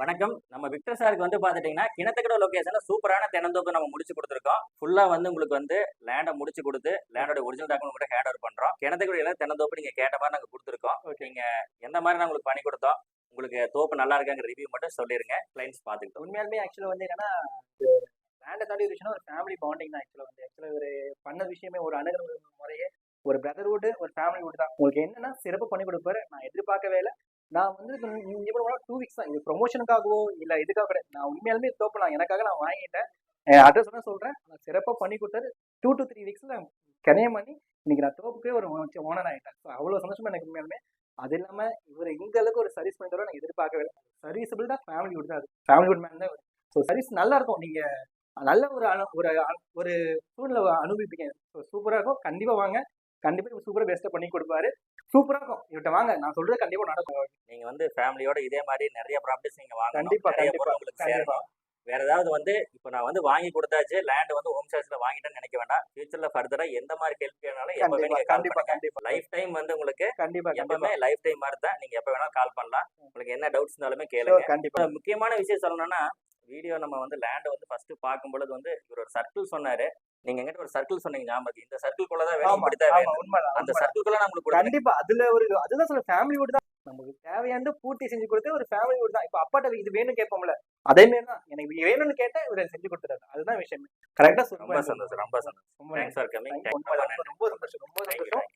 வணக்கம். நம்ம விக்டர் சாருக்கு வந்து பாத்துட்டீங்கன்னா கிணத்துக்கட லொகேஷன்ல சூப்பரான தென்னந்தோப்பு நம்ம முடிச்சு கொடுத்துருக்கோம். ஃபுல்லா வந்து உங்களுக்கு வந்து லேண்டை முடிச்சு கொடுத்து லேண்டோட ஒரிஜினல் டாக்குமெண்ட் கூட ஹேண்ட் ஓவர் பண்றோம். கிணத்துக்கடையில தென்னந்தோப்பு நீங்க கேட்ட மாதிரி நாங்க கொடுத்துருக்கோம். நீங்க எந்த மாதிரி நான் உங்களுக்கு பண்ணி கொடுத்தோம் உங்களுக்கு தோப்பு நல்லா இருக்காங்க ரிவ்யூ மட்டும் சொல்லிருங்க. கிளைண்ட்ஸ் பாத்துக்கிட்டோம் உண்மையாலுமே ஆக்சுவலாக வந்து என்னன்னா லேண்டை தாண்டி ஒரு விஷயம் ஒரு ஃபேமிலி பாண்டிங் தான் ஆக்சுவலாக வந்து. ஆக்சுவலாக ஒரு பண்ண விஷயமே ஒரு அணுகுற முறையே ஒரு பிரதர்வுட் ஒரு ஃபேமிலி வுட் தான். உங்களுக்கு என்னன்னா சிறப்பு பண்ணி கொடுப்பாரு. நான் எதிர்பார்க்கவே இல்லை. நான் வந்து இங்கே டூ வீக்ஸ் தான் இது ப்ரொமோஷனுக்காகவோ இல்லை இதுக்காக கிடையாது. நான் உண்மையாலுமே தோப்பு நான் எனக்காக நான் வாங்கிட்டேன். அட்ரஸ் தான் சொல்கிறேன் நான் சிறப்பாக பண்ணி கொடுத்தாரு டூ டு த்ரீ வீக்ஸில் கனையம் பண்ணி இன்னைக்கு நான் தோப்புக்கே ஒரு ஓனர் ஆகிட்டேன் ஸோ அவ்வளோ சந்தோஷமா எனக்கு உண்மையாலுமே. அது இல்லாமல் இவர் இந்த அளவுக்கு ஒரு சர்வீஸ் பண்ணி நான் எதிர்பார்க்கவே இல்லை. சர்வீஸபிள் தான் ஃபேமிலி வுட் தான் அது. ஃபேமிலி வுட் மேன் தான் ஸோ சர்வீஸ் நல்லா இருக்கும். நீங்கள் நல்ல ஒரு அனு ஒரு அனு- ஒரு சூழ்நிலை அனுபவிப்பீங்க. ஸோ சூப்பராக இருக்கும். கண்டிப்பாக வாங்க. கண்டிப்பாக சூப்பராக பெஸ்ட்டாக பண்ணி கொடுப்பாரு. சூப்பராக இருக்கும். இவர்கிட்ட வாங்க. நான் சொல்றது கண்டிப்பாக நடக்கும். நீங்க வந்து ஃபேமிலியோட இதே மாதிரி நிறைய ப்ராப்பர்ட்டிஸ் நீங்க வாங்கணும். கண்டிப்பா, கண்டிப்பா, உங்களுக்கு கண்டிப்பா. வேற ஏதாவது வந்து இப்போ நான் வந்து வாங்கி கொடுத்தாச்சு லேண்ட் வந்து ஹோம் சர்வீஸ்ல வாங்கிட்டேன்னு நினைக்க வேண்டாம். ஃபியூச்சர்ல ஃபர்தரா எந்த மாதிரி ஹெல்ப் வேணாலும் எப்பவுமே கண்டிப்பா நீங்க கால் கண்டிப்பா கண்டிப்பா. லைஃப் டைம் வந்து உங்களுக்கு கண்டிப்பா கண்டிப்பா. எப்பவுமே லைஃப் டைம் மாதிரி தான். நீங்க எப்ப வேணாலும் கால் பண்ணலாம். உங்களுக்கு என்ன டவுட்ஸ் இருந்தாலுமே கேளுங்க. கண்டிப்பா. முக்கியமான விஷயம் சொல்லணும்னா வீடியோ நம்ம வந்து லேண்ட் வந்து ஃபர்ஸ்ட் பார்க்கும் பொழுது வந்து இவர் ஒரு சர்க்கிள் சொன்னாரு. நீங்க எங்கிட்ட ஒரு சர்க்கிள் சொன்னீங்க ஞாபகம். இந்த சர்க்கிள்குள்ள தான் வேணும் வேணும். உண்மைதான் அந்த. சர்க்கிள்குள்ள கொடுக்குறேன். கண்டிப்பா அதுல ஒரு அதுதான் சொல்ல ஃபேமிலி வுட் தான். நமக்கு தேவையானது பூர்த்தி செஞ்சு கொடுத்து ஒரு ஃபேமிலி வுட் தான். இப்ப அப்பாட்ட இது வேணும் கேட்போம்ல அதே மாதிரி தான் எனக்கு வேணும்னு கேட்டா இவர் செஞ்சு கொடுத்துறாரு அதுதான் விஷயம். கரெக்டா ரொம்ப சந்தோஷம் ரொம்ப சந்தோஷம். ரொம்ப சந்தோஷம் ரொம்ப சந்தோஷம்.